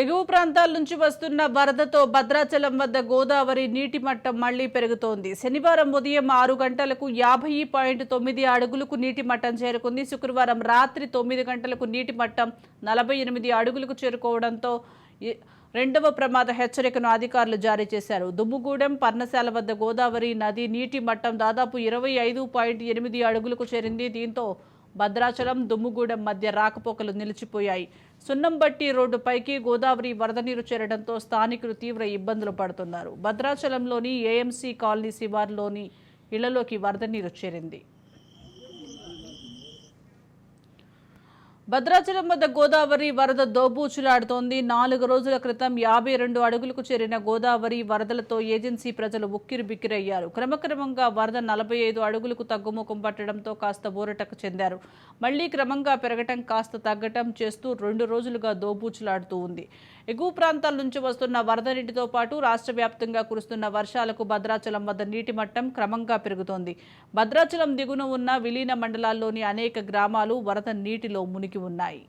ఎగువ ప్రాంతాల నుంచి వస్తున్న వరదతో భద్రాచలం వద్ద గోదావరి నీటి మట్టం మళ్ళీ పెరుగుతోంది. శనివారం ఉదయం ఆరు గంటలకు యాభై పాయింట్ తొమ్మిది అడుగులకు నీటి మట్టం చేరుకుంది. శుక్రవారం రాత్రి తొమ్మిది గంటలకు నీటి మట్టం నలభై ఎనిమిది అడుగులకు చేరుకోవడంతో రెండవ ప్రమాద హెచ్చరికను అధికారులు జారీ చేశారు. దుమ్ముగూడెం పర్ణశాల వద్ద గోదావరి నది నీటి మట్టం దాదాపు ఇరవై ఐదు పాయింట్ ఎనిమిది అడుగులకు చేరింది. దీంతో భద్రాచలం దుమ్ముగూడెం మధ్య రాకపోకలు నిలిచిపోయాయి. సున్నంబట్టి రోడ్డుపైకి గోదావరి వరద నీరు చేరడంతో స్థానికులు తీవ్ర ఇబ్బందులు పడుతున్నారు. భద్రాచలంలోని ఏఎంసీ కాలనీ శివార్లోని ఇళ్ళలోకి వరద నీరు చేరింది. భద్రాచలం వద్ద గోదావరి వరద దోబూచులాడుతోంది. నాలుగు రోజుల క్రితం యాభై రెండు అడుగులకు చేరిన గోదావరి వరదలతో ఏజెన్సీ ప్రజలు ఉక్కిరి బిక్కిరయ్యారు క్రమక్రమంగా వరద నలభై ఐదు అడుగులకు తగ్గుముఖం పట్టడంతో కాస్త బోరటకు చెందారు. మళ్ళీ క్రమంగా పెరగటం కాస్త తగ్గటం చేస్తూ రెండు రోజులుగా దోబూచులాడుతూ ఉంది. ఎగువ ప్రాంతాల నుంచి వస్తున్న వరద నీటితో పాటు రాష్ట్ర వ్యాప్తంగా కురుస్తున్న వర్షాలకు భద్రాచలం వద్ద నీటి మట్టం క్రమంగా పెరుగుతోంది. భద్రాచలం దిగున ఉన్న విలీన మండలాల్లోని అనేక గ్రామాలు వరద నీటిలో మునిగి ఉన్నాయి